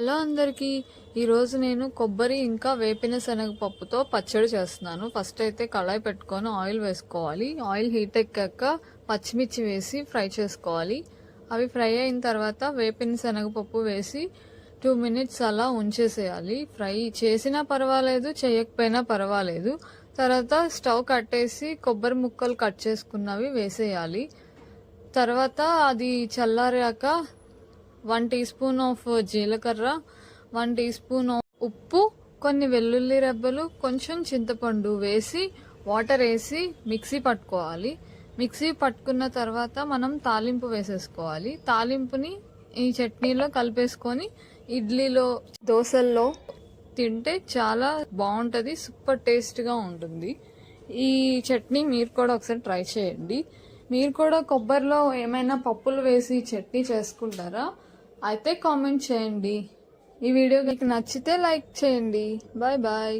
Hello అందరికీ. ఈరోజు నేను కొబ్బరి ఇంకా వేపిన శనగపప్పుతో పచ్చడి చేస్తున్నాను. ఫస్ట్ అయితే కళాయి పెట్టుకొని ఆయిల్ వేసుకోవాలి. ఆయిల్ హీట్ ఎక్కాక పచ్చిమిర్చి వేసి ఫ్రై చేసుకోవాలి. అవి ఫ్రై అయిన తర్వాత వేపిన శనగపప్పు వేసి టూ మినిట్స్ అలా ఉంచేసేయాలి. ఫ్రై చేసినా పర్వాలేదు చేయకపోయినా పర్వాలేదు. తర్వాత స్టవ్ కట్టేసి కొబ్బరి ముక్కలు కట్ చేసుకున్నవి వేసేయాలి. తర్వాత అది చల్లారాక వన్ టీ స్పూన్ ఆఫ్ జీలకర్ర వన్ టీ స్పూన్ ఆఫ్ ఉప్పు కొన్ని వెల్లుల్లి రెబ్బలు కొంచెం చింతపండు వేసి వాటర్ వేసి మిక్సీ పట్టుకోవాలి. మిక్సీ పట్టుకున్న తర్వాత మనం తాలింపు వేసేసుకోవాలి. తాలింపుని ఈ చట్నీలో కలిపేసుకొని ఇడ్లీలో దోశల్లో తింటే చాలా బాగుంటుంది సూపర్ టేస్ట్గా ఉంటుంది. ఈ చట్నీ మీరు కూడా ఒకసారి ట్రై చేయండి. మీరు కూడా కొబ్బరిలో ఏమైనా పప్పులు వేసి చట్నీ చేసుకుంటారా? అయితే కామెంట్ చేయండి. ఈ వీడియో మీకు నచ్చితే లైక్ చేయండి. Bye bye